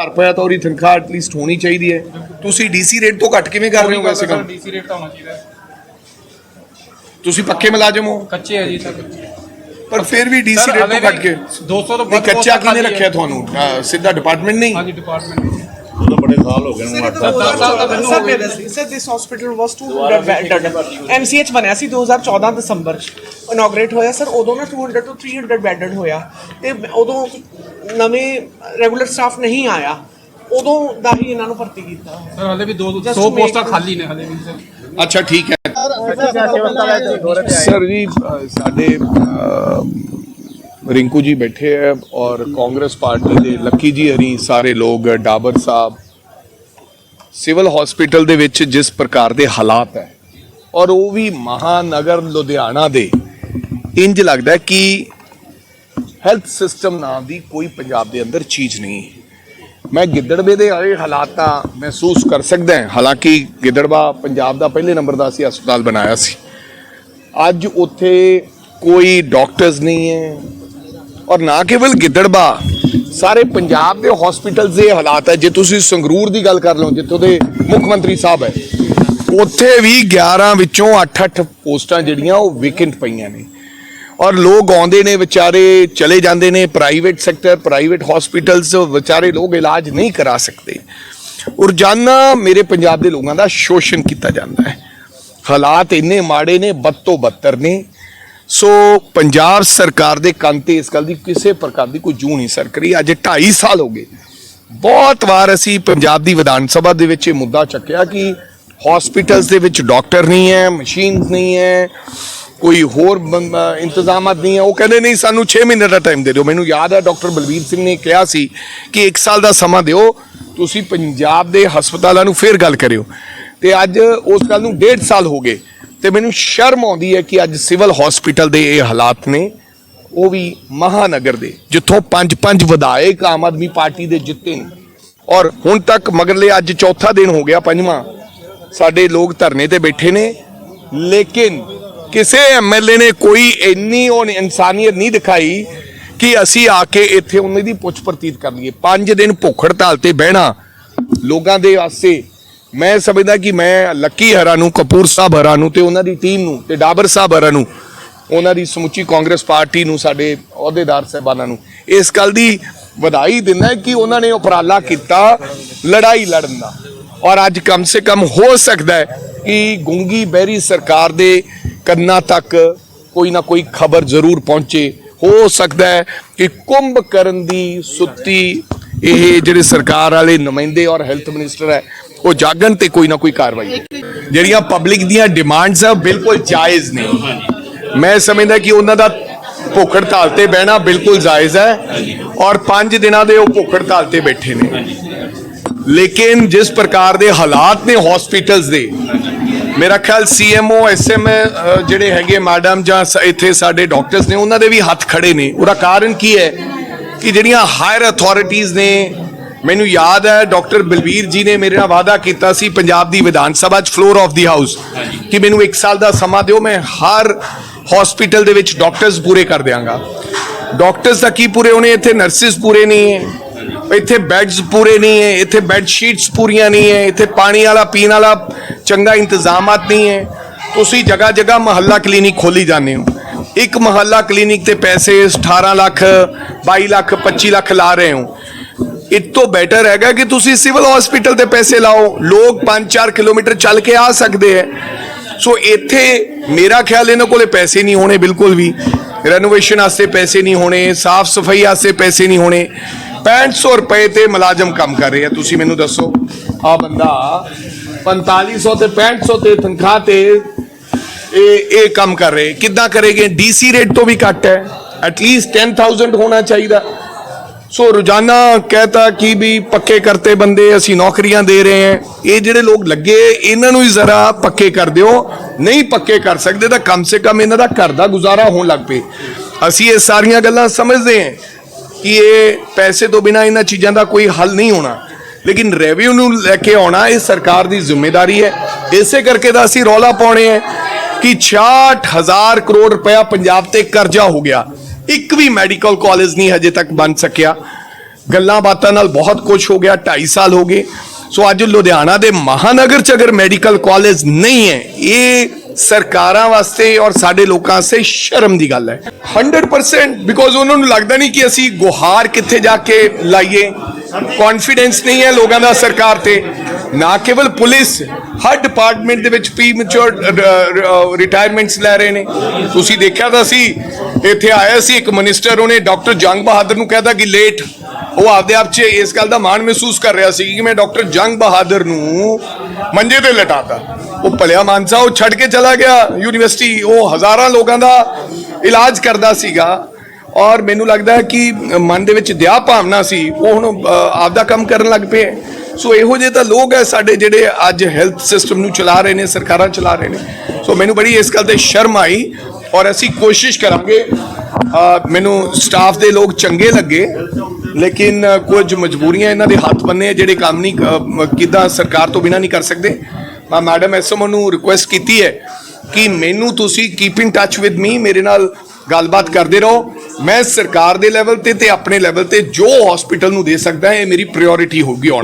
1000 ਰੁਪਏ ਤਾਂ ਉਹਦੀ ਤਨਖਾਹ ਐਟਲੀਸਟ ਹੋਣੀ ਚਾਹੀਦੀ ਹੈ। ਤੁਸੀਂ ਡੀਸੀ ਰੇਟ ਤੋਂ ਘੱਟ ਕਿਵੇਂ ਕਰ ਰਹੇ ਹੋ ਵੈਸੇ ਕੰਮ? ਡੀਸੀ ਰੇਟ ਤਾਂ ਹੋਣਾ ਚਾਹੀਦਾ। ਹੈ। ਤੁਸੀਂ ਪੱਕੇ ਮੁਲਾਜ਼ਮ ਹੋ। ਕੱਚੇ ਹੈ ਜੀ ਸਰ। ਪਰ ਫਿਰ ਵੀ ਡੀਸੀ ਰੇਟ ਤੋਂ ਘੱਟ ਕੇ 200 ਤੋਂ ਵੱਧ ਕੱਚਾ ਹੈ। ਰੱਖਿਆ ਤੁਹਾਨੂੰ? ਸਿੱਧਾ ਡਿਪਾਰਟਮੈਂਟ ਨਹੀਂ। ਹਾਂਜੀ ਡਿਪਾਰਟਮੈਂਟ ਉਹਦਾ ਬੜੇ ਸਾਲ ਹੋ ਗਏ ਨੂੰ 8 ਦਸ ਸਾਲ ਤਾਂ ਮੈਨੂੰ ਹੋ ਗਏ। Sir this hospital was 200 bedded MCH ਬਣਿਆ ਸੀ 2014 ਦਸੰਬਰ ਚ। ਇਨੋਗਰੇਟ ਹੋਇਆ ਸਰ ਉਦੋਂ ਨਾ 200 ਤੋਂ 300 ਬੈਡਡ ਹੋਇਆ। ਤੇ ਉਦੋਂ ਨਵੇਂ ਰੈਗੂਲਰ ਸਟਾਫ ਨਹੀਂ ਆਇਆ ਉਦੋਂ ਦਾ ਹੀ ਇਹਨਾਂ ਨੂੰ ਭਰਤੀ ਕੀਤਾ। ਸਰ ਹਲੇ ਵੀ 200 Just to make- ਪੋਸਟਾਂ ਖਾਲੀ ਨੇ ਹਲੇ ਵੀ ਸਰ। ਅੱਛਾ ਠੀਕ ਹੈ। ਸਰ ਜੀ ਸਾਡੇ ਰਿੰਕੂ ਜੀ ਬੈਠੇ ਹੈ ਔਰ ਕਾਂਗਰਸ ਪਾਰਟੀ ਦੇ ਲੱਕੀ ਜੀ ਹਰੀ ਸਾਰੇ ਲੋਕ ਡਾਬਰ ਸਾਹਿਬ। ਸਿਵਲ ਹਸਪੀਟਲ ਦੇ ਵਿੱਚ ਜਿਸ ਪ੍ਰਕਾਰ ਦੇ ਹਾਲਾਤ ਹੈ ਔਰ ਉਹ ਵੀ ਮਹਾਨਗਰ ਲੁਧਿਆਣਾ ਦੇ ਇੰਜ ਲੱਗਦਾ ਕਿ ਹੈਲਥ ਸਿਸਟਮ ਨਾਂ ਦੀ ਕੋਈ ਪੰਜਾਬ ਦੇ ਅੰਦਰ ਚੀਜ਼ ਨਹੀਂ। ਮੈਂ ਗਿੱਦੜਵੇ ਦੇ ਆਏ ਹਾਲਾਤਾਂ ਮਹਿਸੂਸ ਕਰ ਸਕਦਾ ਹਾਂ। ਹਾਲਾਂਕਿ ਗਿੱਦੜਵਾ ਪੰਜਾਬ ਦਾ ਪਹਿਲੇ ਨੰਬਰ ਦਾ ਸੀ, ਹਸਪਤਾਲ ਬਣਾਇਆ ਸੀ। ਅੱਜ ਉੱਥੇ ਕੋਈ ਡਾਕਟਰਸ ਨਹੀਂ ਹੈ ਔਰ ਨਾ ਕੇਵਲ ਗਿੱਦੜਵਾ, ਸਾਰੇ ਪੰਜਾਬ ਦੇ ਹਸਪੀਟਲਸ ਦੇ ਹਾਲਾਤ ਹੈ। ਜੇ ਤੁਸੀਂ ਸੰਗਰੂਰ ਦੀ ਗੱਲ ਕਰ ਲਓ, ਜਿੱਥੋਂ ਦੇ ਮੁੱਖ ਮੰਤਰੀ ਸਾਹਿਬ ਹੈ, ਉੱਥੇ ਵੀ 11 ਵਿੱਚੋਂ 8-8 ਪੋਸਟਾਂ ਜਿਹੜੀਆਂ ਉਹ ਵੇਕੈਂਟ ਪਈਆਂ ਨੇ। ਔਰ ਲੋਕ ਆਉਂਦੇ ਨੇ, ਵਿਚਾਰੇ ਚਲੇ ਜਾਂਦੇ ਨੇ ਪ੍ਰਾਈਵੇਟ ਸੈਕਟਰ ਪ੍ਰਾਈਵੇਟ ਹਸਪੀਟਲਸ ਵਿਚਾਰੇ ਲੋਕ ਇਲਾਜ ਨਹੀਂ ਕਰਾ ਸਕਦੇ। ਰੋਜ਼ਾਨਾ ਮੇਰੇ ਪੰਜਾਬ ਦੇ ਲੋਕਾਂ ਦਾ ਸ਼ੋਸ਼ਣ ਕੀਤਾ ਜਾਂਦਾ ਹੈ। ਹਾਲਾਤ ਇੰਨੇ ਮਾੜੇ ਨੇ ਬਦ ਤੋਂ ਬੱਤਰ ਨੇ। ਸੋ ਪੰਜਾਬ ਸਰਕਾਰ ਦੇ ਕੰਨ ਤੇ ਇਸ ਗੱਲ ਦੀ ਕਿਸੇ ਪ੍ਰਕਾਰ ਦੀ ਕੋਈ ਜੂ ਨਹੀਂ ਸਰਕਰੀ ਅੱਜ 2.5 ਸਾਲ ਹੋ ਗਏ। ਬਹੁਤ ਵਾਰ ਅਸੀਂ ਪੰਜਾਬ ਦੀ ਵਿਧਾਨ ਸਭਾ ਦੇ ਵਿੱਚ ਇਹ ਮੁੱਦਾ ਚੱਕਿਆ ਕਿ ਹਸਪੀਟਲਸ ਦੇ ਵਿੱਚ ਡਾਕਟਰ ਨਹੀਂ ਹੈ ਮਸ਼ੀਨਸ ਨਹੀਂ ਹੈ। ਕੋਈ ਹੋਰ ਬੰ- ਇੰਤਜ਼ਾਮਾਤ ਨਹੀਂ ਹੈ ਉਹ ਕਹਿੰਦੇ ਨਹੀਂ, ਸਾਨੂੰ 6 ਮਹੀਨੇ ਦਾ ਟਾਈਮ ਦੇ ਦਿਓ। ਮੈਨੂੰ ਯਾਦ ਹੈ ਡਾਕਟਰ ਬਲਵੀਰ ਸਿੰਘ ਨੇ ਕਿਹਾ ਸੀ ਕਿ 1 ਸਾਲ ਦਾ ਸਮਾਂ ਦਿਓ, ਤੁਸੀਂ ਪੰਜਾਬ ਦੇ ਹਸਪਤਾਲਾਂ ਨੂੰ ਫੇਰ ਗੱਲ ਕਰਿਓ। ਤੇ ਅੱਜ ਉਸ ਗੱਲ ਨੂੰ 1.5 ਸਾਲ ਹੋ ਗਏ ਤੇ ਮੈਨੂੰ ਸ਼ਰਮ ਆਉਂਦੀ ਹੈ ਕਿ ਅੱਜ ਸਿਵਲ ਹਸਪੀਟਲ ਦੇ ਇਹ ਹਾਲਾਤ ਨੇ, ਉਹ ਵੀ ਮਹਾਨਗਰ ਦੇ, ਜਿੱਥੋਂ ਪੰਜ ਪੰਜ ਵਿਧਾਇਕ ਆਮ ਆਦਮੀ ਪਾਰਟੀ ਦੇ ਜਿੱਤੇ ਨੇ। ਔਰ ਹੁਣ ਤੱਕ ਮਗਰਲੇ ਅੱਜ ਚੌਥਾ ਦਿਨ ਹੋ ਗਿਆ, ਪੰਜਵਾਂ, ਸਾਡੇ ਲੋਕ ਧਰਨੇ ਤੇ ਬੈਠੇ ਨੇ, ਲੇਕਿਨ ਕਿਸੇ ਐਮਐਲਏ ਨੇ ਕੋਈ ਇੰਨੀ ਉਹ ਇਨਸਾਨੀਅਤ ਨਹੀਂ ਦਿਖਾਈ ਕਿ ਅਸੀਂ ਆ ਕੇ ਇੱਥੇ ਉਹਨਾਂ ਦੀ ਪੁੱਛ ਪ੍ਰਤੀਤ ਕਰ ਲਈਏ। ਪੰਜ ਦਿਨ ਭੁੱਖ ਹੜਤਾਲ ਤੇ ਬਹਿਣਾ ਲੋਕਾਂ ਦੇ ਵਾਸਤੇ। ਮੈਂ ਸਮਝਦਾ ਕਿ ਮੈਂ ਲੱਕੀ ਹਰਾ ਨੂੰ, ਕਪੂਰ ਸਾਹਿਬ ਹਰਾ ਨੂੰ ਤੇ ਉਹਨਾਂ ਦੀ ਟੀਮ ਨੂੰ ਤੇ ਡਾਬਰ ਸਾਹਿਬ ਹਰਾ ਨੂੰ, ਉਹਨਾਂ ਦੀ ਸਮੁੱਚੀ ਕਾਂਗਰਸ ਪਾਰਟੀ ਨੂੰ, ਸਾਡੇ ਅਹੁਦੇਦਾਰ ਸਹਿਬਾਨਾਂ ਨੂੰ, ਇਸ ਗੱਲ ਦੀ ਵਧਾਈ ਦਿੰਦਾ ਕਿ ਉਹਨਾਂ ਨੇ ਉਪਰਾਲਾ ਕੀਤਾ ਲੜਾਈ ਲੜਨ ਦਾ। ਔਰ ਅੱਜ ਕਮ ਸੇ ਕਮ ਹੋ ਸਕਦਾ ਹੈ ਕਿ ਗੁੰਗੀ ਬਹਿਰੀ ਸਰਕਾਰ ਦੇ ਕੰਨਾਂ ਤੱਕ ਕੋਈ ਨਾ ਕੋਈ ਖਬਰ ਜ਼ਰੂਰ ਪਹੁੰਚੇ। ਹੋ ਸਕਦਾ ਹੈ ਕਿ ਕੁੰਭ ਕਰਨ ਦੀ ਸੁੱਤੀ ਇਹ ਜਿਹੜੇ ਸਰਕਾਰ ਵਾਲੇ ਨੁਮਾਇੰਦੇ ਔਰ ਹੈਲਥ ਮਿਨਿਸਟਰ ਹੈ, ਉਹ ਜਾਗਣ ਤੇ ਕੋਈ ਨਾ ਕੋਈ ਕਾਰਵਾਈ ਜਿਹੜੀਆਂ ਪਬਲਿਕ ਦੀਆਂ ਡਿਮਾਂਡਸ ਆ, ਉਹ ਬਿਲਕੁਲ ਜਾਇਜ਼ ਨੇ। ਮੈਂ ਸਮਝਦਾ ਕਿ ਉਹਨਾਂ ਦਾ ਭੁੱਖ ਹੜਤਾਲ ਤੇ ਬਹਿਣਾ ਬਿਲਕੁਲ ਜਾਇਜ਼ ਹੈ ਔਰ 5 ਦਿਨਾਂ ਦੇ ਉਹ ਭੁੱਖ ਹੜਤਾਲ ਤੇ ਬੈਠੇ ਨੇ। ਲੇਕਿਨ ਜਿਸ ਪ੍ਰਕਾਰ ਦੇ ਹਾਲਾਤ ਨੇ ਹਸਪੀਟਲਸ ਦੇ ਮੇਰਾ ਖਿਆਲ ਸੀਐਮਓ ਐਸਐਮ ਜਿਹੜੇ ਹੈਗੇ ਮੈਡਮ ਜਾਂ ਇੱਥੇ ਸਾਡੇ ਡਾਕਟਰਸ ਨੇ ਉਹਨਾਂ ਦੇ ਵੀ ਹੱਥ ਖੜੇ ਨੇ। ਉਹਦਾ ਕਾਰਨ ਕੀ ਹੈ ਕਿ ਜਿਹੜੀਆਂ ਹਾਇਰ ਅਥਾਰਟੀਆਂ ਨੇ ਮੈਨੂੰ ਯਾਦ ਹੈ ਡਾਕਟਰ ਬਲਵੀਰ ਜੀ ਨੇ ਮੇਰੇ ਨਾਲ ਵਾਅਦਾ ਕੀਤਾ ਸੀ ਪੰਜਾਬ ਦੀ ਵਿਧਾਨ ਸਭਾ 'ਚ ਫਲੋਰ ਆਫ ਦੀ ਹਾਊਸ ਕਿ ਮੈਨੂੰ 1 ਸਾਲ ਦਾ ਸਮਾਂ ਦਿਓ ਮੈਂ ਹਰ ਹਸਪੀਟਲ ਦੇ ਵਿੱਚ ਡਾਕਟਰਸ ਪੂਰੇ ਕਰ ਦਿਆਂਗਾ। ਡਾਕਟਰਸ ਦਾ ਕੀ ਪੂਰੇ ਹੋਣੇ? ਇੱਥੇ ਨਰਸਿਸ ਪੂਰੇ ਨਹੀਂ ਹੈ। ਇੱਥੇ ਬੈੱਡਸ ਪੂਰੇ ਨਹੀਂ ਹੈ, ਇੱਥੇ ਬੈੱਡ ਸ਼ੀਟਸ ਪੂਰੀਆਂ ਨਹੀਂ ਹੈ, ਇੱਥੇ ਪਾਣੀ ਵਾਲਾ, ਪੀਣ ਵਾਲਾ ਚੰਗਾ ਇੰਤਜ਼ਾਮਾਤ ਨਹੀਂ ਹੈ। ਤੁਸੀਂ ਜਗ੍ਹਾ ਜਗ੍ਹਾ ਮਹੱਲਾ ਕਲੀਨਿਕ ਖੋਲੀ ਜਾਂਦੇ ਹੋ। ਇੱਕ ਮਹੱਲਾ ਕਲੀਨਿਕ ਤੇ ਪੈਸੇ 18 ਲੱਖ 22 ਲੱਖ 25 ਲੱਖ ਲਾ ਰਹੇ ਹੋ। ਇਹ ਤੋਂ ਬੈਟਰ ਹੈਗਾ ਕਿ ਤੁਸੀਂ ਸਿਵਲ ਹਸਪੀਟਲ ਤੇ ਪੈਸੇ ਲਾਓ। ਲੋਕ 5-4 ਕਿਲੋਮੀਟਰ ਚੱਲ ਕੇ ਆ ਸਕਦੇ ਹੈ। ਸੋ ਇੱਥੇ ਮੇਰਾ ਖਿਆਲ ਇਹਨਾਂ ਕੋਲੇ ਪੈਸੇ ਨਹੀਂ ਹੋਣੇ ਬਿਲਕੁਲ ਵੀ। ਰੈਨੋਵੇਸ਼ਨ ਵਾਸਤੇ ਪੈਸੇ ਨਹੀਂ ਹੋਣੇ, ਸਾਫ਼ ਸਫ਼ਾਈ ਵਾਸਤੇ ਪੈਸੇ ਨਹੀਂ ਹੋਣੇ। 6500 ਰੁਪਏ ਤੇ ਮੁਲਾਜ਼ਮ ਕੰਮ ਕਰ ਰਹੇ। ਆ ਤੁਸੀਂ ਮੈਨੂੰ ਦੱਸੋ। ਆ ਬੰਦਾ 4500 ਤੇ 6500 ਤੇ ਤਨਖਾਹ ਤੇ ਇਹ ਇਹ ਕੰਮ ਕਰ ਰਹੇ। ਕਿੱਦਾਂ ਕਰੇਗੇ? ਡੀਸੀ ਰੇਟ ਤੋਂ ਵੀ ਘੱਟ ਹੈ। ਐਟਲੀਸਟ 10000 ਹੋਣਾ ਚਾਹੀਦਾ। ਸੋ ਰੋਜ਼ਾਨਾ ਕਹਤਾ ਕਿ ਵੀ ਪੱਕੇ ਕਰਤੇ ਬੰਦੇ ਅਸੀਂ ਨੌਕਰੀਆਂ ਦੇ ਰਹੇ ਹਾਂ। ਇਹ ਜਿਹੜੇ ਲੋਕ ਲੱਗੇ, ਇਹਨਾਂ ਨੂੰ ਹੀ ਜ਼ਰਾ ਪੱਕੇ ਕਰ ਦਿਓ। ਨਹੀਂ ਪੱਕੇ ਕਰ ਸਕਦੇ ਤਾਂ ਕਮ ਸੇ ਕਮ ਇਹਨਾਂ ਦਾ ਘਰ ਦਾ ਗੁਜ਼ਾਰਾ ਹੋਣ ਲੱਗ ਪਏ। ਅਸੀਂ ਇਹ ਸਾਰੀਆਂ ਗੱਲਾਂ ਸਮਝਦੇ ਹਾਂ। ਕਿ ਇਹ ਪੈਸੇ ਤੋਂ ਬਿਨਾ ਇਹਨਾਂ ਚੀਜ਼ਾਂ ਦਾ ਕੋਈ ਹੱਲ ਨਹੀਂ ਹੋਣਾ। ਲੇਕਿਨ ਰੈਵਨਿਊ ਨੂੰ ਲੈ ਕੇ ਆਉਣਾ ਇਹ ਸਰਕਾਰ ਦੀ ਜ਼ਿੰਮੇਵਾਰੀ ਹੈ। ਇਸੇ ਕਰਕੇ ਤਾਂ ਅਸੀਂ ਰੌਲਾ ਪਾਉਣੇ ਹੈ ਕਿ 66000 ਕਰੋੜ ਰੁਪਇਆ ਪੰਜਾਬ ਤੇ ਕਰਜ਼ਾ ਹੋ ਗਿਆ। ਇੱਕ ਵੀ ਮੈਡੀਕਲ ਕਾਲਜ ਨਹੀਂ ਹਜੇ ਤੱਕ ਬਣ ਸਕਿਆ। ਗੱਲਾਂ ਬਾਤਾਂ ਨਾਲ ਬਹੁਤ ਕੁਝ ਹੋ ਗਿਆ 2.5 ਸਾਲ ਹੋ ਗਏ। ਸੋ ਅੱਜ ਲੁਧਿਆਣਾ ਦੇ ਮਹਾਨਗਰ ਚ ਅਗਰ ਮੈਡੀਕਲ ਕਾਲਜ ਨਹੀਂ ਹੈ, ਇਹ ਸਰਕਾਰਾਂ ਵਾਸਤੇ ਔਰ ਸਾਡੇ ਲੋਕਾਂ ਵਾਸਤੇ ਸ਼ਰਮ ਦੀ ਗੱਲ ਹੈ। 100% ਬਿਕੋਜ਼ ਉਹਨਾਂ ਨੂੰ ਲੱਗਦਾ ਨਹੀਂ ਕਿ ਅਸੀਂ ਗੁਹਾਰ ਕਿੱਥੇ ਜਾ ਕੇ ਲਾਈਏ। ਕੌਨਫੀਡੈਂਸ ਨਹੀਂ ਹੈ ਲੋਕਾਂ ਦਾ ਸਰਕਾਰ ਤੇ। ਨਾ ਕੇਵਲ ਪੁਲਿਸ, ਹਰ ਡਿਪਾਰਟਮੈਂਟ ਦੇ ਵਿੱਚ ਪ੍ਰੀ ਮੈਚੁਰ ਰਿਟਾਇਰਮੈਂਟਸ ਲੈ ਰਹੇ ਨੇ। ਤੁਸੀਂ ਦੇਖਿਆ ਤਾਂ ਸੀ, ਇੱਥੇ ਆਇਆ ਸੀ ਇੱਕ ਮਿਨਿਸਟਰ ਉਹਨੇ ਡਾਕਟਰ ਜੰਗ ਬਹਾਦਰ ਨੂੰ ਕਹਿਤਾ ਕਿ ਲੇਟ ਉਹ ਆਪਦੇ ਆਪ 'ਚ ਇਸ ਗੱਲ ਦਾ ਮਾਣ ਮਹਿਸੂਸ ਕਰ ਰਿਹਾ ਸੀ ਕਿ ਮੈਂ ਡਾਕਟਰ ਜੰਗ ਬਹਾਦਰ ਨੂੰ ਮੰਜੇ ਤੇ ਲਟਾਤਾ। ਉਹ ਭਲਿਆ ਮਾਨਸਾ, ਉਹ ਛੱਡ ਕੇ ਚਲਾ ਗਿਆ ਯੂਨੀਵਰਸਿਟੀ। ਉਹ ਹਜ਼ਾਰਾਂ ਲੋਕਾਂ ਦਾ ਇਲਾਜ ਕਰਦਾ ਸੀਗਾ ਔਰ ਮੈਨੂੰ ਲੱਗਦਾ ਹੈ ਕਿ ਮਨ ਦੇ ਵਿੱਚ ਦਇਆ ਭਾਵਨਾ ਸੀ। ਉਹ ਹੁਣ ਆਪਦਾ ਕੰਮ ਕਰਨ ਲੱਗ ਪਏ। ਸੋ ਇਹੋ ਜਿਹੇ ਤਾਂ ਲੋਕ ਹੈ ਸਾਡੇ ਜਿਹੜੇ ਅੱਜ ਹੈਲਥ ਸਿਸਟਮ ਨੂੰ ਚਲਾ ਰਹੇ ਨੇ ਸਰਕਾਰਾਂ ਚਲਾ ਰਹੇ ਨੇ। ਸੋ ਮੈਨੂੰ ਬੜੀ ਇਸ ਗੱਲ ਤੇ ਸ਼ਰਮ ਆਈ ਔਰ ਅਸੀਂ ਕੋਸ਼ਿਸ਼ ਕਰਾਂਗੇ ਮੈਨੂੰ ਸਟਾਫ ਦੇ ਲੋਕ ਚੰਗੇ ਲੱਗੇ ਲੇਕਿਨ ਕੁਝ ਮਜਬੂਰੀਆਂ ਇਹਨਾਂ ਦੇ ਹੱਥ ਬੰਨੇ ਜਿਹੜੇ ਕੰਮ ਨਹੀਂ ਅ, ਕਿੱਦਾਂ ਸਰਕਾਰ ਤੋਂ ਬਿਨਾ ਨਹੀਂ ਕਰ ਸਕਦੇ। ਮੈਂ ਮੈਡਮ ਐਸਐਮਓ ਨੂੰ ਰਿਕੁਐਸਟ ਕੀਤੀ ਹੈ ਕਿ ਮੈਨੂੰ ਤੁਸੀਂ keep in touch with me ਮੇਰੇ ਨਾਲ ਗੱਲਬਾਤ ਕਰਦੇ ਰਹੋ। ਮੈਂ ਸਰਕਾਰ ਦੇ ਲੈਵਲ ਤੇ ਤੇ ਆਪਣੇ ਲੈਵਲ ਤੇ ਜੋ ਹਸਪੀਟਲ ਨੂੰ ਦੇ ਸਕਦਾ ਇਹ ਮੇਰੀ ਪ੍ਰਾਇੋਰਟੀ ਹੋਊਗੀ ਆਉਣ